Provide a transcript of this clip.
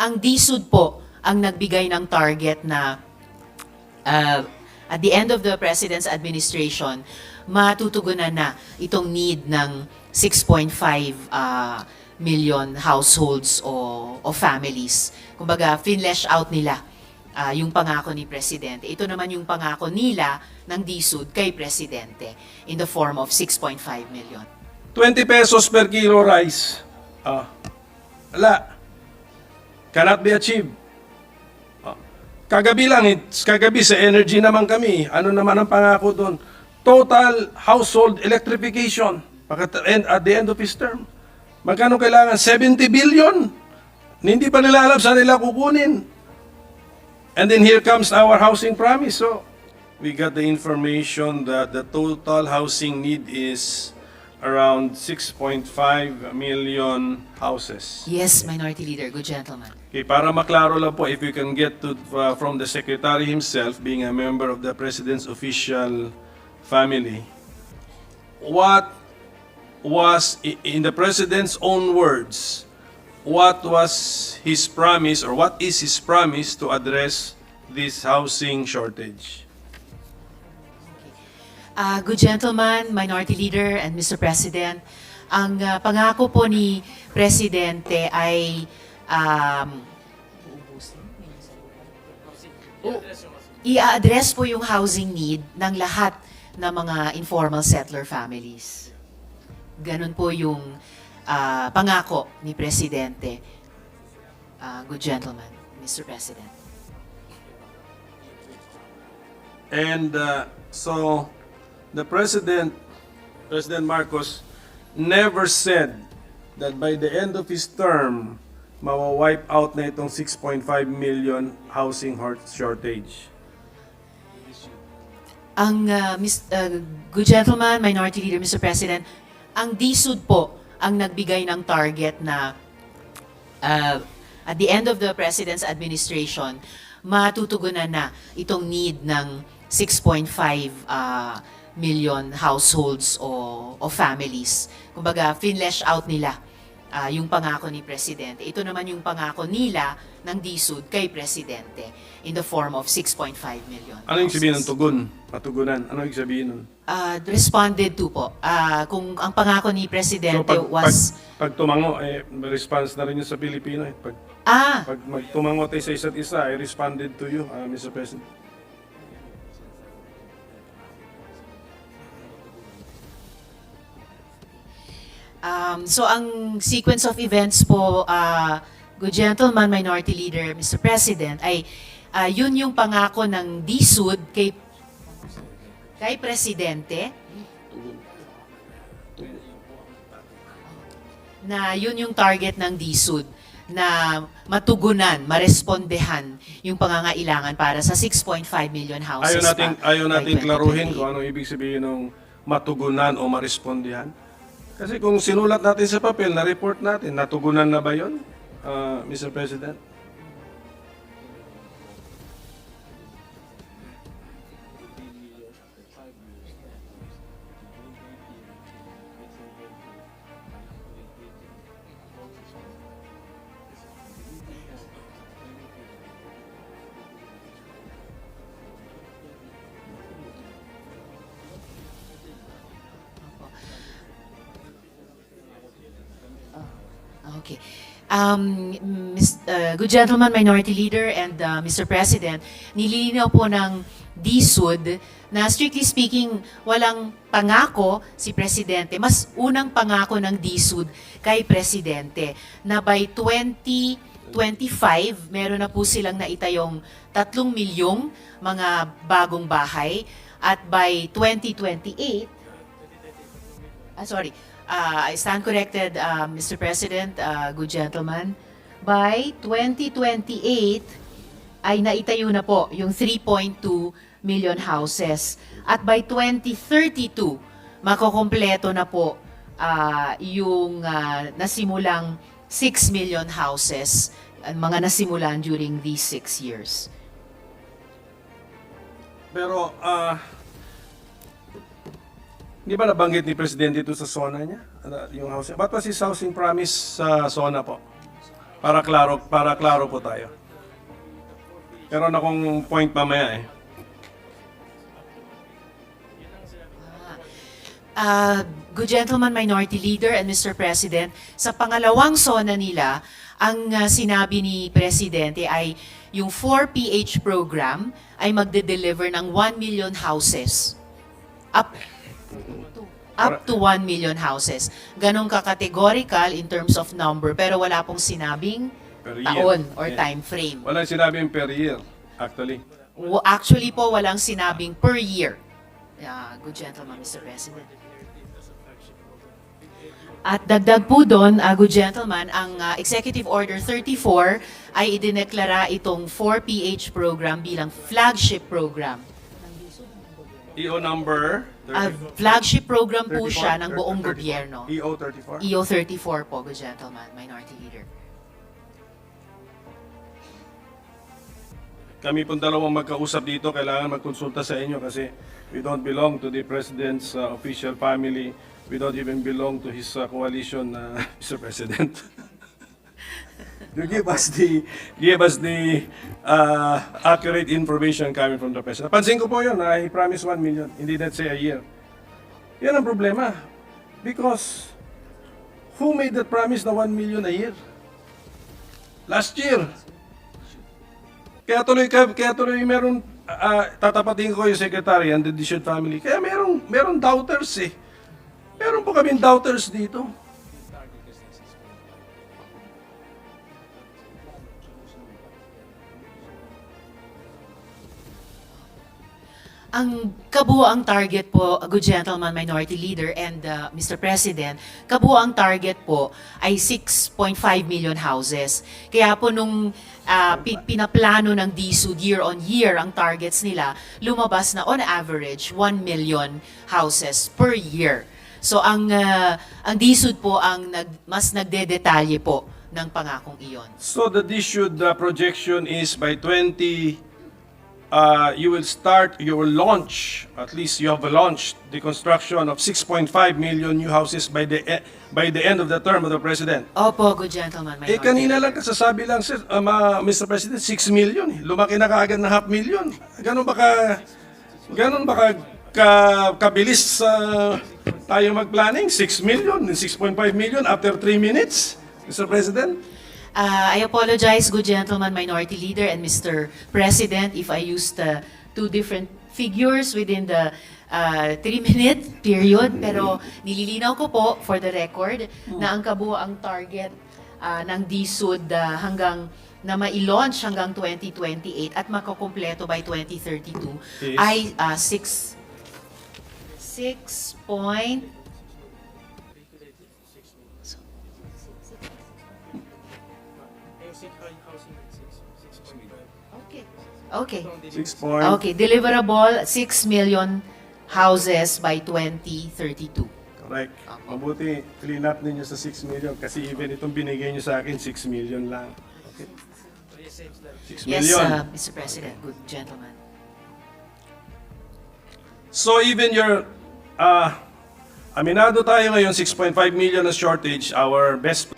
Ang DSUD po ang nagbigay ng target na uh, at the end of the President's administration, matutugunan na itong need ng 6.5 uh, million households o, o families. Kumbaga, finlesh out nila ah, yung pangako ni Presidente. Ito naman yung pangako nila ng DSUD kay Presidente in the form of 6.5 million. 20 pesos per kilo rice. Ah. Wala. Cannot be achieved. Ah. Kagabi lang, kagabi sa energy naman kami. Ano naman ang pangako doon? Total household electrification. At the end of his term. Magkano kailangan? 70 billion. Hindi pa nila alam saan nila kukunin. And then here comes our housing promise. So, we got the information that the total housing need is around 6.5 million houses. Yes, Minority Leader, good gentleman. Okay, para maklaro lang po, if we can get to uh, from the secretary himself, being a member of the president's official family, what was, in the president's own words, what was his promise or what is his promise to address this housing shortage? Ah, good gentleman, Minority Leader, and Mr. President, ang ah, pangako po ni Presidente ay um, i-address po yung housing need ng lahat ng mga informal settler families. Ganun po yung ah, pangako ni Presidente. Ah, good gentleman, Mr. President. And uh, so, the president, President Marcos, never said that by the end of his term, mawa-wipe out na itong 6.5 million housing hor- shortage. Ang uh, mis- uh, good gentleman, minority leader, Mr. President, ang DSUD po ang nagbigay ng target na uh, at the end of the President's administration, matutugunan na itong need ng 6.5 uh, million households o, o families. Kumbaga, finlesh out nila ah, yung pangako ni Presidente. Ito naman yung pangako nila ng DSUD kay Presidente in the form of 6.5 million. Ano yung sabihin ng tugon? Patugunan. Ano yung sabihin nun? Ah, responded to po. Ah, kung ang pangako ni Presidente pag, was... pag, pag tumango, eh, response na rin yun sa Pilipino. Eh. Pag, ah, pag magtumango tayo sa isa't isa, I responded to you, uh, Mr. President. Um, so ang sequence of events po, ah, good gentleman, minority leader, Mr. President, ay ah, yun yung pangako ng DSUD kay kay Presidente na yun yung target ng DSUD na matugunan, marespondehan yung pangangailangan para sa 6.5 million houses Ayaw nating, pa ayaw by nating klaruhin 2028. kung ano ibig sabihin ng matugunan o marespondihan. Kasi kung sinulat natin sa papel, na-report natin, natugunan na ba yun, uh, Mr. President? Okay. Um, Mis- uh, good gentleman, minority leader, and uh, Mr. President, nililinaw po ng DSUD na strictly speaking, walang pangako si Presidente. Mas unang pangako ng DSUD kay Presidente na by 2025, meron na po silang naitayong 3 milyong mga bagong bahay at by 2028, Ah, sorry. Uh, I stand corrected, uh, Mr. President, uh, good gentleman. By 2028, ay naitayo na po yung 3.2 million houses. At by 2032, makokompleto na po ah, yung ah, nasimulang 6 million houses, ang mga nasimulan during these six years. Pero, ah, di ba nabanggit ni Presidente ito sa SONA niya? Ano, Yung housing. What was his housing promise sa SONA po? Para klaro, para klaro po tayo. Meron akong point mamaya eh. Uh, good gentleman, minority leader, and Mr. President, sa pangalawang SONA nila, ang uh, sinabi ni Presidente ay yung 4PH program ay magde-deliver ng 1 million houses. Up up to 1 million houses. Ganon ka-categorical in terms of number, pero wala pong sinabing Per year. taon or Yeah. time frame. Walang sinabing per year, actually. W- Actually po, walang sinabing per year. Yeah, good gentleman, Mr. President. At dagdag po doon, uh, good gentleman, ang uh, Executive Order 34 ay idineklara itong 4PH program bilang flagship program. EO number Uh, 34. flagship program po 34, siya ng buong 34. gobyerno. EO 34. EO 34 po, good gentleman, Minority Leader. Kami pong dalawang magkausap dito, kailangan magkonsulta sa inyo kasi we don't belong to the President's uh, official family. We don't even belong to his uh, coalition, uh, Mr. President. to give us the give us the uh, accurate information coming from the President. Pansin ko po yun, na he promised 1 million, hindi that say a year. Yan ang problema. Because who made that promise na 1 million a year? Last year. Kaya tuloy kaya tuloy meron ah, tatapatin ko yung secretary and the Dishon family. Kaya meron meron doubters eh. Meron po kaming doubters dito. Ang kabuoang target po, good gentleman, minority leader, and uh, Mr. President, kabuoang target po ay 6.5 million houses. Kaya po nung uh, pi- pinaplano ng DSUD year on year ang targets nila, lumabas na on average 1 million houses per year. So ang uh, ang DSUD po ang nag, mas nagdedetalye po ng pangakong iyon. So the Dishon uh, projection is by 20 uh, you will start you will launch at least you have launched the construction of 6.5 million new houses by the e- by the end of the term of the president. Opo, good gentleman, Eh minority kanina lang kasasabi lang sir, um, uh, Mr. President, 6 million. eh. Lumaki na kaagad na half million. Ganun ba ka ganun ba ka, ka kabilis uh, tayo mag-planning? 6 million, 6.5 million after 3 minutes, Mr. President? Uh, I apologize, good gentleman, minority leader, and Mr. President, if I used uh, two different figures within the uh, three-minute period. Pero nililinaw ko po, for the record, na ang kabuoang target uh, ng DSUD uh, hanggang na ma-launch hanggang 2028 at makakompleto by 2032 Is? ay uh, 6 6 Okay. Okay. 6 point. Okay, deliverable 6 million houses by 2032. Correct. Mabuti, clean up ninyo sa 6 million kasi even itong binigay nyo sa akin, 6 million lang. Okay. 6 Yes, million. uh, Mr. President, good gentleman. So even your, uh, aminado tayo ngayon, 6.5 million na shortage, our best